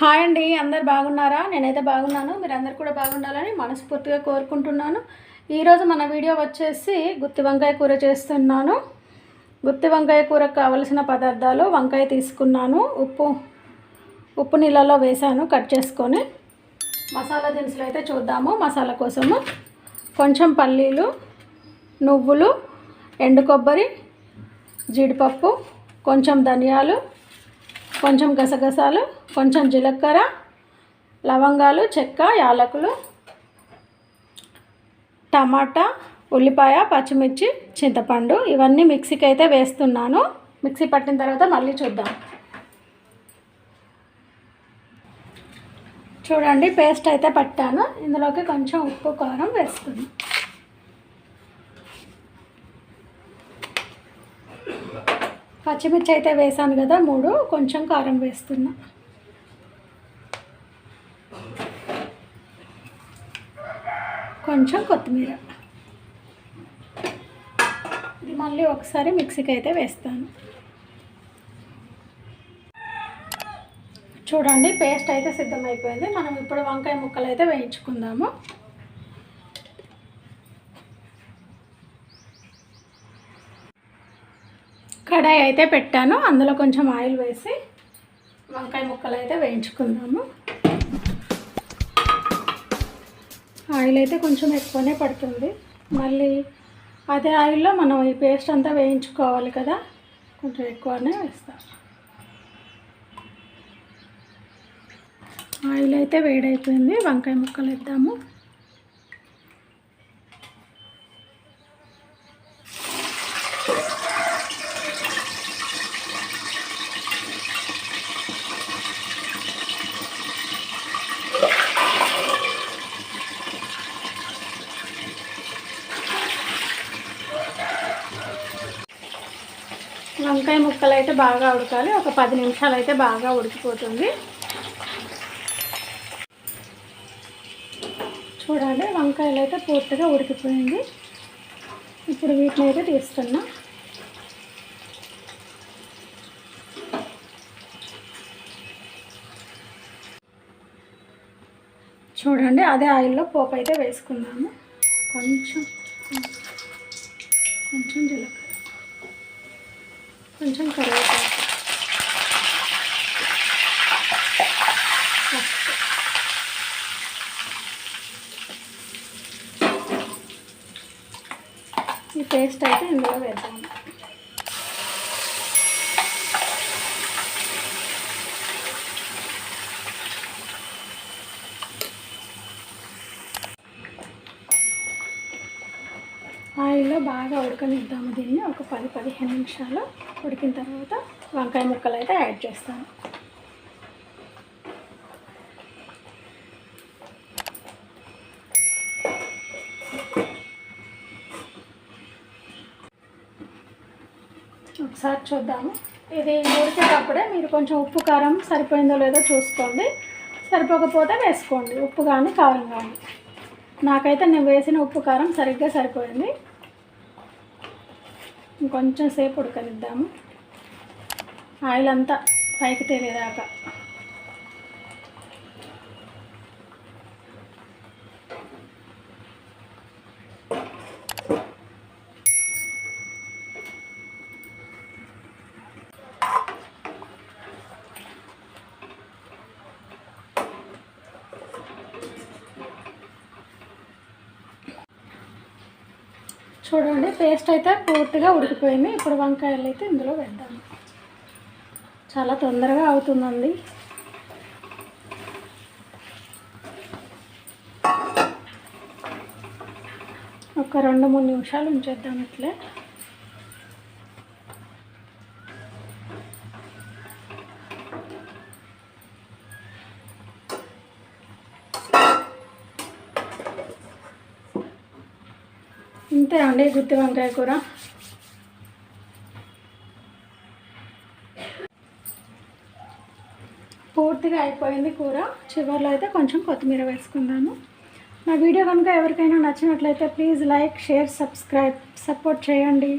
Hi అండి అందరు బాగున్నారా? నేనైతే బాగున్నాను మీరు అందరు కూడా బాగుండాలని మనస్ఫూర్తిగా కోరుకుంటున్నాను. ఈరోజు మన వీడియో వచ్చేసి గుత్తి వంకాయ కూర చేస్తున్నాను. గుత్తి వంకాయ కూరకు కావలసిన పదార్థాలు వంకాయ తీసుకున్నాను. ఉప్పు ఉప్పు నీళ్ళలో వేసాను కట్ చేసుకొని. మసాలా దినుసులు అయితే చూద్దాము. మసాలా కోసము కొంచెం పల్లీలు నువ్వులు ఎండు కొబ్బరి జీడిపప్పు కొంచెం ధనియాలు కొంచెం గసగసాలు కొంచెం జీలకర్ర లవంగాలు చెక్క యాలకులు టమాటా ఉల్లిపాయ పచ్చిమిర్చి చింతపండు ఇవన్నీ మిక్సీకి అయితే వేస్తున్నాను. మిక్సీ పట్టిన తర్వాత మళ్ళీ చూద్దాం. చూడండి పేస్ట్ అయితే పట్టాను. ఇందులోకి కొంచెం ఉప్పు కారం వేస్తుంది పచ్చిమిర్చి అయితే వేసాను కదా మూడు కొంచెం కారం వేస్తున్నా. కొంచెం కొత్తిమీర. ఇది మళ్ళీ ఒకసారి మిక్సీకి అయితే వేస్తాను. చూడండి పేస్ట్ అయితే సిద్ధమైపోయింది. మనం ఇప్పుడు వంకాయ ముక్కలు అయితే వేయించుకుందాము. కడాయి అయితే పెట్టాను. అందులో కొంచెం ఆయిల్ వేసి వంకాయ ముక్కలు అయితే వేయించుకుందాము. ఆయిల్ అయితే కొంచెం ఎక్కువనే పడుతుంది. మళ్ళీ అదే ఆయిల్లో మనం ఈ పేస్ట్ అంతా వేయించుకోవాలి కదా కొంచెం ఎక్కువనే వేస్తాం. ఆయిల్ అయితే వేడైపోయింది వంకాయ ముక్కలు ఇద్దాము వంకాయ ముక్కలు అయితే బాగా ఉడకాలి. ఒక పది నిమిషాలు అయితే బాగా ఉడికిపోతుంది. చూడాలి వంకాయలు అయితే పూర్తిగా ఉడికిపోయింది. ఇప్పుడు వీటిని అయితే తీస్తున్నా. చూడండి అదే ఆయిల్లో పోపు అయితే వేసుకున్నాము. కొంచెం కొంచెం జీలకర్ర. కొంచెం కరివేపాకు. ఈ పేస్ట్ అయితే ఇందులో వేద్దాము. ఆయిల్లో బాగా ఉడకనిద్దాము దీన్ని ఒక పది పదిహేను నిమిషాలు. ఉడికిన తర్వాత వంకాయ ముక్కలు అయితే యాడ్ చేస్తాను. ఒకసారి చూద్దాము. ఇది ఉడికేటప్పుడే మీరు కొంచెం ఉప్పు కారం సరిపోయిందో లేదో చూసుకోండి. సరిపోకపోతే వేసుకోండి. ఉప్పు కానీ కారం కానీ. నాకైతే నేను వేసిన ఉప్పు కారం సరిగ్గా సరిపోయింది. ఇంకొంచెం సేపు ఉడకనిద్దాము. ఆయిల్ అంతా పైకి తేలేదాకా. చూడండి పేస్ట్ అయితే పూర్తిగా ఉడికిపోయింది. ఇప్పుడు వంకాయలు అయితే ఇందులో వేద్దాము చాలా తొందరగా అవుతుందండి. ఒక రెండు మూడు నిమిషాలు ఉంచేద్దాం ఇట్లే ఇంతే అండి గుత్తి వంకాయ కూర. పూర్తిగా అయిపోయింది కూర. చివరిలో అయితే కొంచెం కొత్తిమీర వేసుకుందాము. నా వీడియో కనుక ఎవరికైనా నచ్చినట్లయితే please like share subscribe support చేయండి.